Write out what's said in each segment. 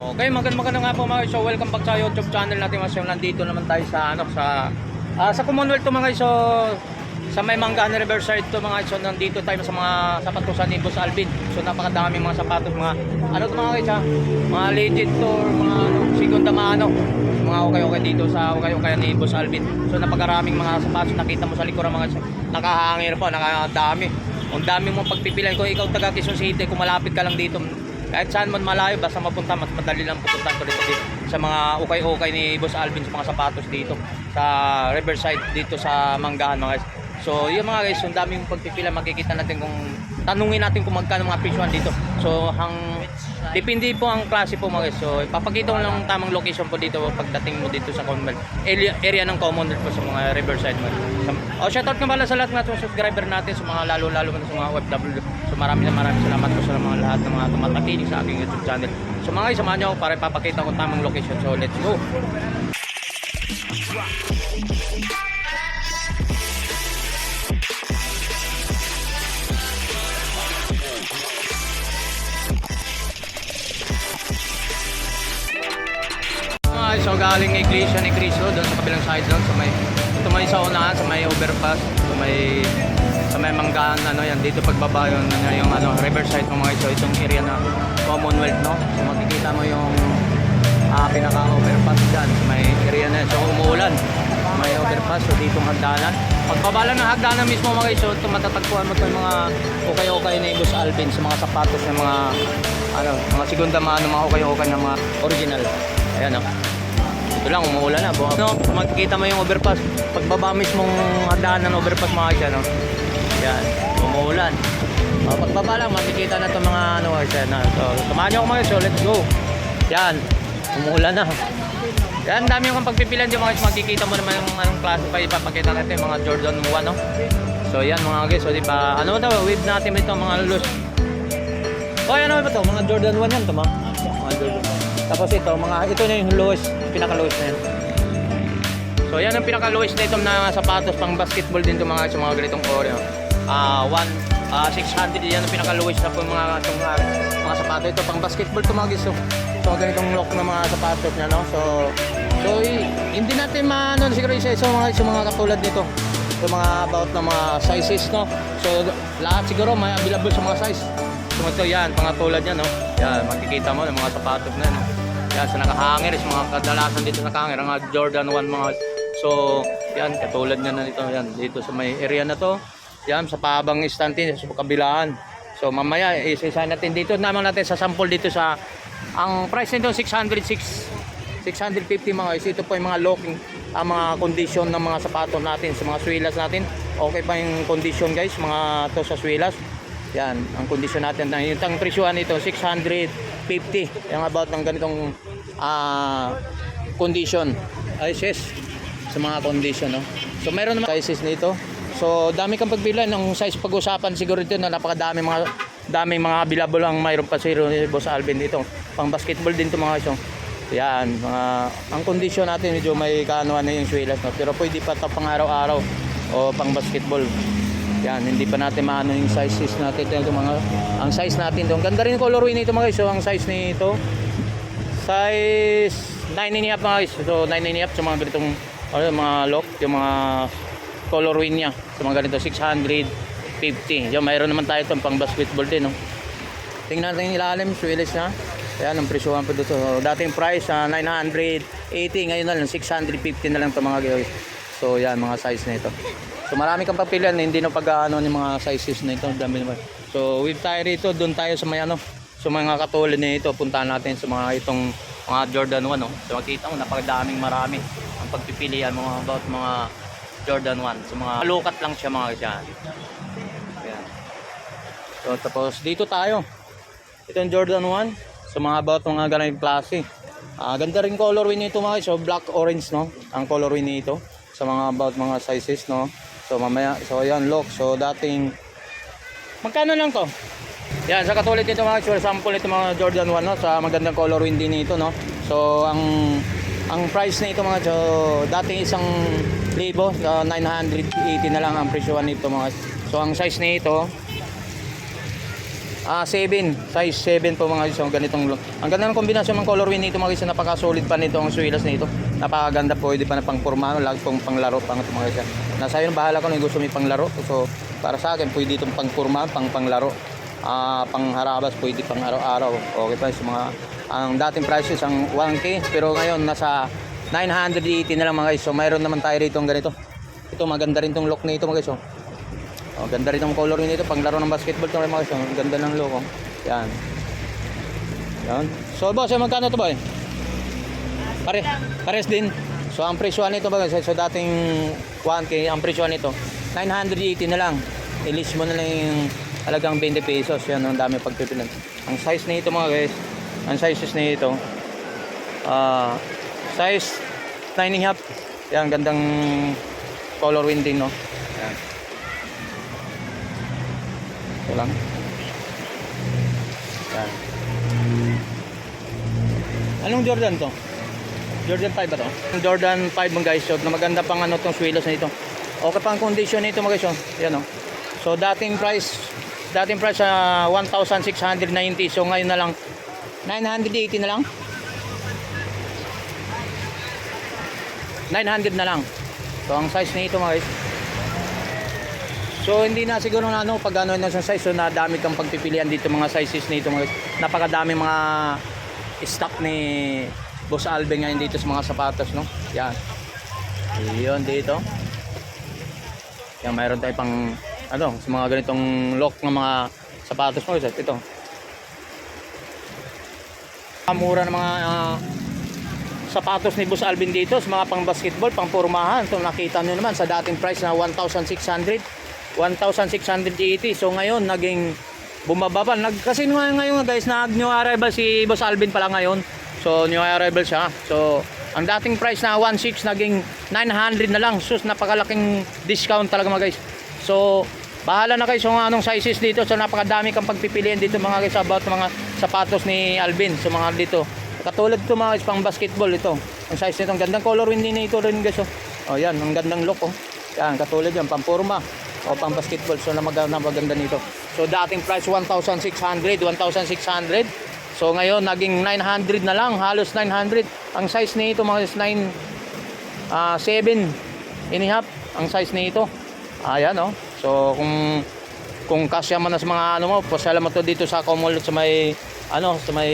Okay, magandang magandang nga po mga iso. Welcome back sa YouTube channel natin mga iso. Nandito naman tayo sa ano sa ah, sa Commonwealth to mga iso. Sa may Manggaan Riverside to mga iso. Nandito tayo sa mga sapatusan ni Boss Alvin. So napakadaming mga sapatos, mga ano to mga iso? Mga legit to, mga ano, segunda mano. Mga okay-okay dito sa okay-okay ni Boss Alvin. So napakaraming mga sapatos nakita mo sa likuran mga iso. Nakahangir po, nakadami. Ang dami mong pagpipilian. Kung ikaw taga Quezon City, kung malapit ka lang dito, kahit saan man malayo basta mapunta mas madali lang pupunta ko dito, dito sa mga ukay-ukay ni Boss Alvin sa mga sapatos dito sa Riverside dito sa Manggahan mga guys. So yung mga guys, yung daming pagpipila makikita natin kung tanungin natin kung magkano mga presyohan dito. So hang depende po ang klase po mga guys. So ipapakita ko lang ang tamang location po dito pagdating mo dito sa Commonwealth. Area, area ng Commonwealth po sa mga Riverside mga. Sa, oh, shoutout nga pala sa lahat ng mga subscriber natin sa mga lalo-lalo sa mga OFW. So maraming na maraming salamat po sa mga lahat ng mga tumatakinig sa aking YouTube channel. So mga guys, samahan niyo ako para ipapakita ko tamang location. So let's go. Mga so galing iglesia ni Cristo doon sa kabilang side doon sa may ito may sa unahan sa may overpass sa may sa may manggaan ano yan dito pagbaba yun yung ano riverside ng mga iso itong area na Commonwealth no? So makikita mo yung ah, pinaka overpass dyan sa may area na so umuulan may overpass so ditong hagdanan. Pagbaba lang ng hagdanan mismo mga iso ito matatagpuan mo ito yung mga ukay-ukay ni Boss Alvin sa mga sapatos ng mga ano mga segunda mano mga ukay-ukay na mga original. Ayan no ito lang, umuulan na. Buha. No, makikita mo yung overpass. Pagbaba mismong handaan ng overpass mga siya, no? Yan, umuulan. O, pagbaba lang, makikita na itong mga ano, siya na. So, tumahan niyo ako mga so, let's go. Yan, umuulan na. Yan, dami yung pagpipilan dyan mga guys. Makikita mo naman yung anong klase pa ipapakita natin, mga Jordan 1, no? So, yan mga guys. So, di ba, ano daw, wave natin ito, mga loose. O, ano ba ito? Mga Jordan 1 yan, ito mga. Mga Jordan 1. Tapos ito, mga, ito na yung lowest, pinaka-lowest na yan. So yan ang pinaka-lowest na itong na sapatos pang basketball din itong mga sa mga ganitong ore. Ah, one, ah, 600 yan ang pinaka-lowest na po mga itong mga, mga sapatos. Ito pang basketball ito mga guys. So, so ganitong look ng mga sapatos niya, no? So, so hindi natin maano siguro isa isa mga isa mga katulad nito. So mga about ng mga sizes, no? So lahat siguro may available sa mga size. So ito yan, pangatulad yan, no? Yan, makikita mo ng mga sapatos na yan, no? Yan, sa nakahangir, sa mga kadalasan dito ang mga Jordan 1 mga So, yan, katulad nga na nito, yan, dito sa may area na to. Yan, sa pabang istante, sa kabilaan. So, mamaya, isa-isa natin dito. Naman natin sa sample dito sa, ang price nito, 606, 650 mga guys. Ito po yung mga locking, ang mga condition ng mga sapatos natin, sa mga swilas natin. Okay pa yung condition guys, mga to sa swilas. Yan, ang condition natin. Yung tang presyuhan nito, 650. Yung about ng ganitong ah condition. Yes sa mga condition no. So meron naman sizes nito. So dami kang pagbilan ng size pag-usapan siguro dito na napakadami mga daming mga available ang mayroon pa si Boss Alvin dito. Pang basketball din to mga iso. Yan, mga ang condition natin medyo may kaanuan na yung swilas no. Pero pwede pa ito pang araw-araw o pang basketball. Yan, hindi pa natin maano yung sizes natin ito mga ang size natin doon. Ganda rin colorway nito mga iso. Ang size nito size 9 and mga guys. So 9 and a half sa mga ganitong ano, mga lock, yung mga color win niya. Sa mga ganito 650. Yung mayroon naman tayo itong pang basketball din, no. Tingnan natin yung ilalim, swilis na. Ayan, ang presyohan po dito. So, dating price ah, 980, ngayon na lang 650 na lang ito mga guys. So yan, mga size na ito. So marami kang papilian, hindi na pag-ano yung mga sizes na ito. Dami naman. So with tayo rito, doon tayo sa may ano, sa mga katulad nito, puntahan natin sa mga itong mga Jordan 1, no? So makita mo, napakadaming marami ang pagpipilian mga about mga Jordan 1. So mga lukat lang siya mga siya. Ayan. So tapos dito tayo. Ito yung Jordan 1. So mga about mga ganang klase. Ah, ganda rin colorway nito mga so black orange no ang colorway nito sa mga about mga sizes no so mamaya so ayan look so dating magkano lang to yan, sa katulad nito mga sure sample nito mga Jordan 1 no sa magandang color din nito no. So ang ang price nito mga so dating isang libo so 980 na lang ang presyo nito mga. So ang size nito Ah, 7. Size 7 po mga guys. So, ganitong look. Ang ganda ng kombinasyon ng colorway nito mga guys. Napaka-solid pa nito ang swilas nito. Napakaganda po. Pwede pa na pang purmano. Lagi pong panglaro pa ito mga guys. Nasa yun, bahala ko kung gusto may panglaro. So, para sa akin, pwede itong pang purmano, pang panglaro. Ah, pang harabas, pwede pang araw-araw. Okay pa sa mga ang dating prices ang 1K pero ngayon nasa 980 na lang mga guys. So mayroon naman tayo rito ang ganito. Ito maganda rin tong look nito mga guys. Oh. Oh, ganda rin tong color nito pang laro ng basketball to mga. Ang ganda ng look. Oh. Yan. Yan. So boss, magkano to boy? Pare, pares din. So ang presyo nito guys, so dating 1K, ang presyo nito 980 na lang. I-list mo na lang yung alagang 20 pesos. Yan, ang dami pagpipilan. Ang size nito mga guys, ang sizes nito ah size 9 and. Yan, gandang color winding, no? Yan. Yan. Anong Jordan to? Jordan 5 ba to? Jordan 5 mga guys, so, na maganda pang ano tong swilos nito. Okay pang condition nito mga guys, oh. Yan oh. So dating price, dating price sa 1,690. So ngayon na lang 980 na lang. 900 na lang. So ang size nito mga guys. So hindi na siguro na ano pag ano na sa size so nadami kang pagpipilian dito mga sizes nito mga guys. Napakadami mga stock ni Boss Alvin ngayon dito sa mga sapatos no. Yan. Iyon dito. Yan mayroon tayo pang ano sa mga ganitong lock ng mga sapatos mo guys. Ito. Ang mura ng mga ah, sapatos ni Boss Alvin dito sa mga pang basketball, pang pormahan. Ito nakita nyo naman sa dating price na 1,600, 1,680. So ngayon naging bumaba pa. Nag, kasi nga ngayon guys, nag new arrival si Boss Alvin pala ngayon. So new arrival siya. So ang dating price na 1,600 naging 900 na lang. Sus, napakalaking discount talaga mga guys. So Bahala na kayo sa mga anong sizes dito. So napakadami kang pagpipilian dito mga guys about mga sapatos ni Alvin. So mga dito. Katulad ito mga guys, pang basketball ito. Ang size nito, ang gandang color hindi na ito rin guys. Oh. oh yan, ang gandang look oh. Yan, katulad yan, pang forma. O pang basketball. So na maganda, maganda nito. So dating price 1,600, 1,600. So ngayon naging 900 na lang, halos 900. Ang size nito mga guys, 9 ah 7 and a half ang size nito. Ayan oh. So kung kung kasya man sa mga ano mo, pasala mo to dito sa Comol sa may ano, sa may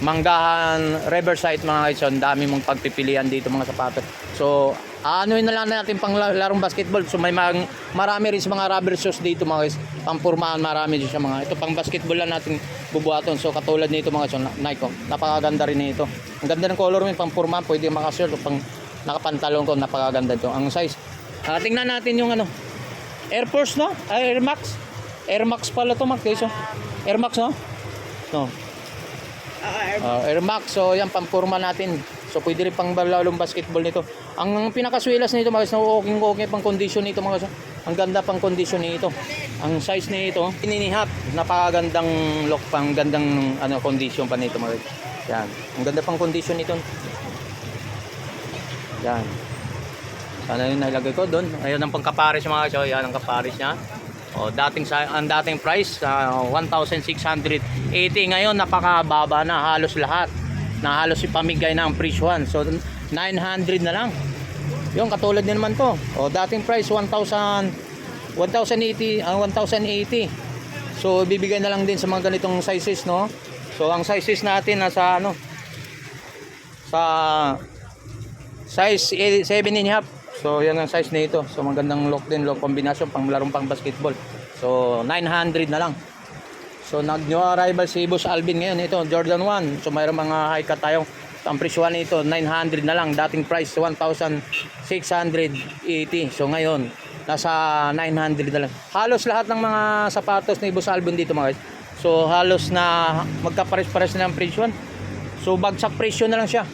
Manggahan Riverside mga ang dami mong pagpipilian dito mga sapatos. So ano na lang natin pang la- larong basketball. So may mga, marami rin sa mga rubber shoes dito mga guys. Pampurmahan marami din sa mga. Ito pang basketball lang natin bubuhaton. So katulad nito mga guys. Nike. oh. Napakaganda rin nito. Ang ganda ng color mo, pampurmahan. Pwede makashirt o pang nakapantalon ko. Napakaganda ito. Ang size. Ah, tingnan natin yung ano. Air Force no? Ay, Air Max. Air Max pala to Max guys. oh. Air Max no? No. Uh, Air Max. So yan pampurma natin. So pwede rin pang lalong basketball nito. Ang pinakaswilas nito mga guys, na okay okay pang condition nito mga guys. Ang ganda pang condition nito. Ang size nito, ininihap. Napakagandang look pang gandang ano condition pa nito mga guys. Yan. Ang ganda pang condition nito. Yan. Sana yung nilagay ko doon. Ayun ang pangkapares mga guys. Oh, yan ang kapares niya. O dating sa ang dating price ah, 1,680 ngayon napakababa na halos lahat. Na halos ipamigay na ang presyohan. So 900 na lang. Yung katulad din naman to. O dating price 1,000 1,080 ang 1,080. So bibigay na lang din sa mga ganitong sizes no. So ang sizes natin nasa ano sa size 7 and a half. So yan ang size nito. So magandang look din, look combination pang larong pang basketball. So 900 na lang. So nag new arrival si Boss Alvin ngayon ito Jordan 1. So mayroong mga high cut tayo. Ang presyo nito 900 na lang. Dating price 1,680. So ngayon nasa 900 na lang. Halos lahat ng mga sapatos ni Boss Alvin dito mga guys. So halos na magkapares-pares na ang presyo. So bagsak presyo na lang siya.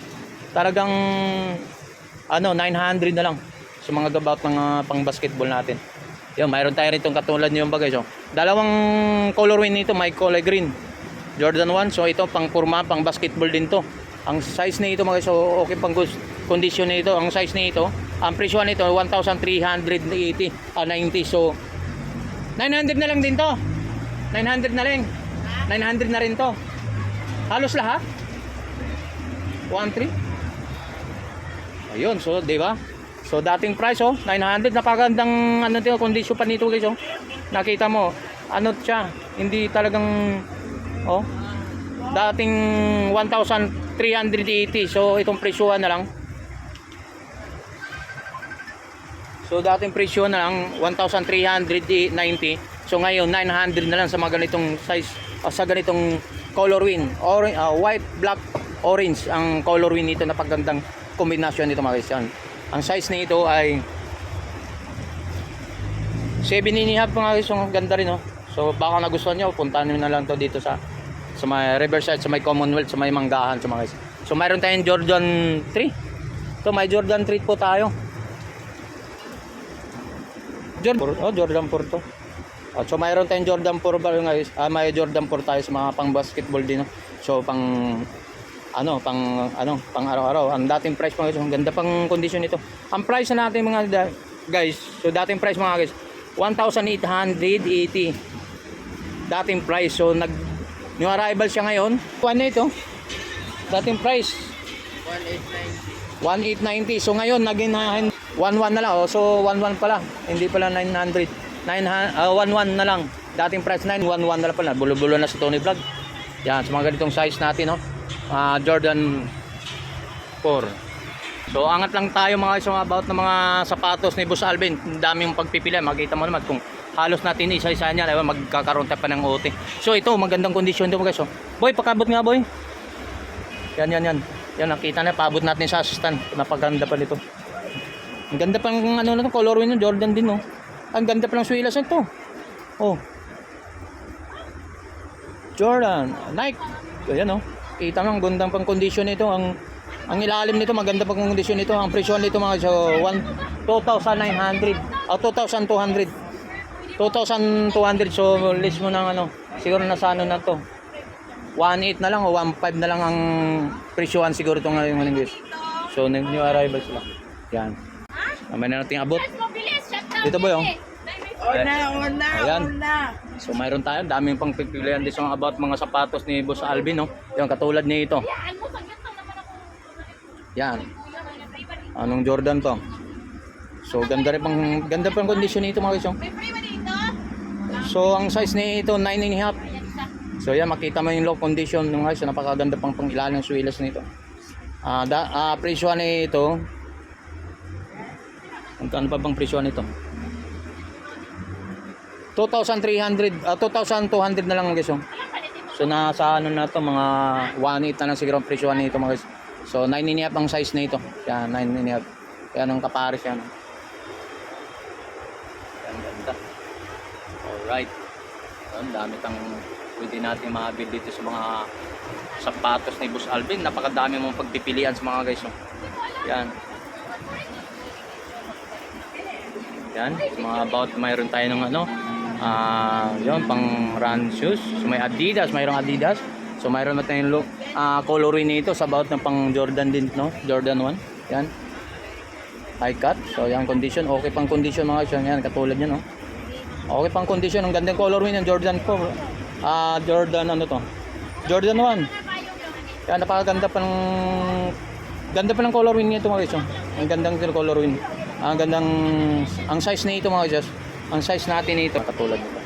Talagang ano 900 na lang sa mga gabat ng ah, pang basketball natin. Yun, mayroon tayo rito katulad niyo bagay. So, dalawang colorway nito, may kulay green. Jordan 1. So, ito pang kurma, pang basketball din to. Ang size nito mga so okay pang condition nito. Ang size nito, ang presyo nito 1,380 ah 90. So 900 na lang din to. 900 na rin. 900 na rin to. Halos lahat. 1.3. Ayun, so, di ba? So, dating price, oh, 900. Napakagandang, ano, dito, kondisyon pa nito, guys, oh. Nakita mo, ano siya, hindi talagang, oh, dating 1,380. So, itong presyuhan na lang. So, dating presyo na lang, 1,390. So, ngayon, 900 na lang sa mga ganitong size, o sa ganitong color win. Or, ah, white, black, orange ang color win nito na paggandang kombinasyon nito mga guys. Ang size nito ay 7 and a half mga guys. Ang ganda rin oh. So baka nagustuhan nyo, puntahan nyo na lang to dito sa sa may Riverside, sa may Commonwealth, sa may Manggahan sa mga guys. So mayroon tayong Jordan 3. So may Jordan 3 po tayo. Jordan, oh, Jordan 4 to. Oh, so mayroon tayong Jordan 4 ba guys? Ah, may Jordan 4 tayo sa mga pang basketball din. No? So pang ano, pang ano, pang araw-araw. Ang dating price mga guys, ang ganda pang kondisyon nito. Ang price na natin mga guys, so dating price mga guys, 1,880. Dating price. So nag yung arrival siya ngayon. Ano ito? Dating price 1890. So ngayon naging uh, 11 na lang. Oh, so 11 pala. Hindi pala 900. 900 uh, 11 na lang. Dating price 911 na lang pala. Bulo-bulo na si Tony Vlog. Yan, sa mga ganitong size natin, no. Ah, Jordan 4. So angat lang tayo mga guys about ng mga sapatos ni Boss Alvin. Daming pagpipili. Makita mo naman kung halos natin isa-isa niya, diba, magkakaroon tayo pa ng OT. So ito, magandang kondisyon ito guys. Oh. Boy, pakabot nga boy. Yan, yan, yan. Yan, nakita na, paabot natin sa assistant. Napaganda pa nito. Ang ganda pa ng ano na colorway ng Jordan din, no. Ang ganda pa ng swilas nito. Oh. Jordan, Nike. Ayan, no. Kita mo, ang gandang pang kondisyon nito. Ang ang ilalim nito, maganda pang kondisyon nito. Ang presyo nito mga so, 1, 2,900. O, 2,200. 2,200. So, list mo ng ano. Siguro nasa ano na to. 1.8 na lang o 1.5 na lang ang presyohan siguro itong ngayong English. So, new arrival sila. Yan. Mamaya na natin abot. Dito ba yung? Una, una, Ayan. una. So, mayroon tayo. Daming pang pipilian dito about mga sapatos ni Boss Alvin, no? Yung katulad nito. Yan. Anong Jordan to? So, ganda rin pang, ganda pang kondisyon nito mga kisong. So, ang size nito 9 and a half. So, yan, makita mo yung low condition ng guys. So, napakaganda pang pang ilalim ng swilas nito. Ah, da, ah, presyo nito. Ano pa bang presyo nito? 2,300, ah, 2,200 na lang guys. Oh. So nasa ano na to mga 1.8 na lang siguro ang presyo nito mga guys. So 9 and a ang size nito. Yan 9 and a half. Yan ang kapares yan. Yan ganda. Alright. Yan dami tang pwede natin mabil dito sa mga sapatos ni Boss Alvin. Napakadami mong pagpipilian sa mga guys. Oh. Yan. Yan, mga about mayroon tayo ng ano, ah, yun, pang run shoes. So may Adidas, mayroong Adidas. So mayroon na tayong look, ah, coloring nito sa about ng pang Jordan din, no? Jordan 1. Yan. High cut. So yan condition, okay pang condition mga guys. Yan, katulad yan, no? Okay pang condition, ang gandang coloring ng Jordan 4. Ah, Jordan ano to? Jordan 1. Yan, napakaganda pa ng ganda pa ng color win nito mga guys. oh. Ang gandang color win. Ang gandang ang size nito mga guys. Ang size natin nito katulad nito.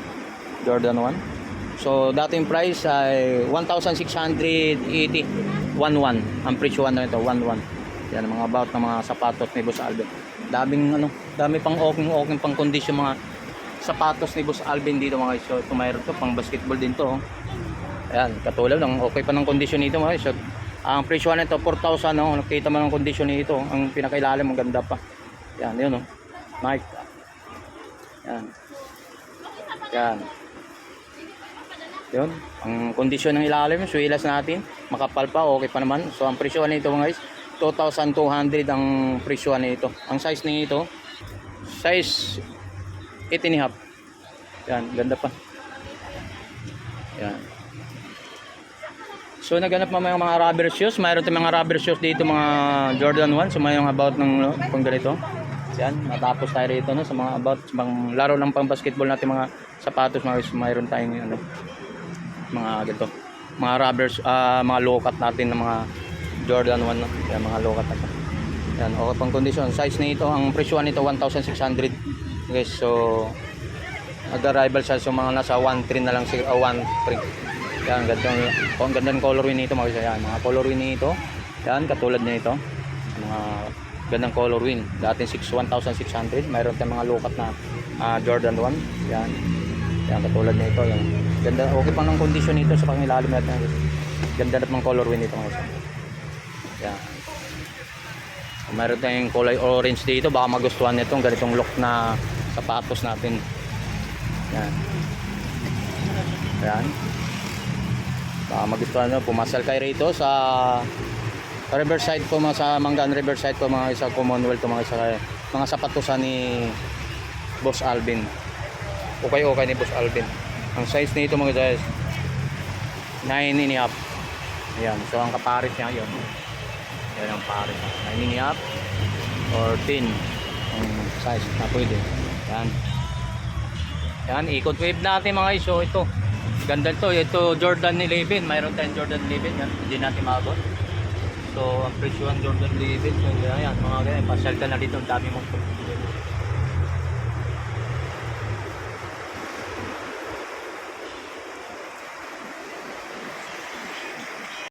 Jordan 1. So dating price ay 1,680 11 ang presyo na nito 11. Yan mga about ng mga sapatos ni Boss Alvin. Daming ano, dami pang okay okay pang kondisyon mga sapatos ni Boss Alvin dito mga guys. So ito mayroon to pang basketball din to. oh. Ayan, katulad ng okay pa ng kondisyon nito mga. So, ang presyo nito 4,000 no. Nakita mo ng kondisyon nito. Ang pinakailalim ang ganda pa. Yan, yun oh. Nike. Yan. Yan. Yun. Ang kondisyon ng ilalim, swilas natin. Makapal pa, okay pa naman. So, ang presyo nito mga guys, 2,200 ang presyo nito. Ang size nito, size 8 and a half. Yan, ganda pa. Yan. So naganap mo mga mga rubber shoes. Mayroon tayong mga rubber shoes dito mga Jordan 1. So mayroong about ng no, pang ganito. Yan, matapos tayo rito no, sa mga about sa mga laro lang pang basketball natin mga sapatos mga mayroon tayong ano, mga ganito. Mga rubbers, ah, mga low-cut natin ng mga Jordan 1 no. Yan, mga low-cut na to. Yan, okay pang kondisyon. Size nito, ang presyo nito 1,600. Guys, so nag-arrival siya so mga nasa 1.3 na lang siguro, oh, 1.3. Yan, gandang, oh, ang gandang colorway nito mga guys. Yan, mga colorway nito. Yan, katulad nito. Mga gandang colorway. Dati 6 1,600. Mayroon tayong mga low-cut na ah, Jordan 1. Yan. Yan, katulad nito. Yan. Ganda, okay pang ng kondisyon nito sa pangilalim natin. Ganda na pang colorway nito mga guys. Yan. Mayroon tayong kulay orange dito. Baka magustuhan nito ganitong look na sapatos natin. Yan. Yan. Baka magustuhan nyo. Pumasal kayo rito sa Riverside po mga sa Manggaan Riverside po mga isa Commonwealth po mga isa mga sapatusan ni Boss Alvin. Okay okay ni Boss Alvin. Ang size nito mga guys 9 and a half. Ayan. So ang kapares niya yun. Yan ang pares. 9 and a half or 10 ang size na pwede. Yan. Yan, ikot wave natin mga iso ito. Ganda to, ito Jordan 11, mayroon tayong Jordan 11 yan, hindi natin maabot. So, ang presyo ng Jordan 11, so, yan, mga ganyan, pasyal ka na dito, ang dami mong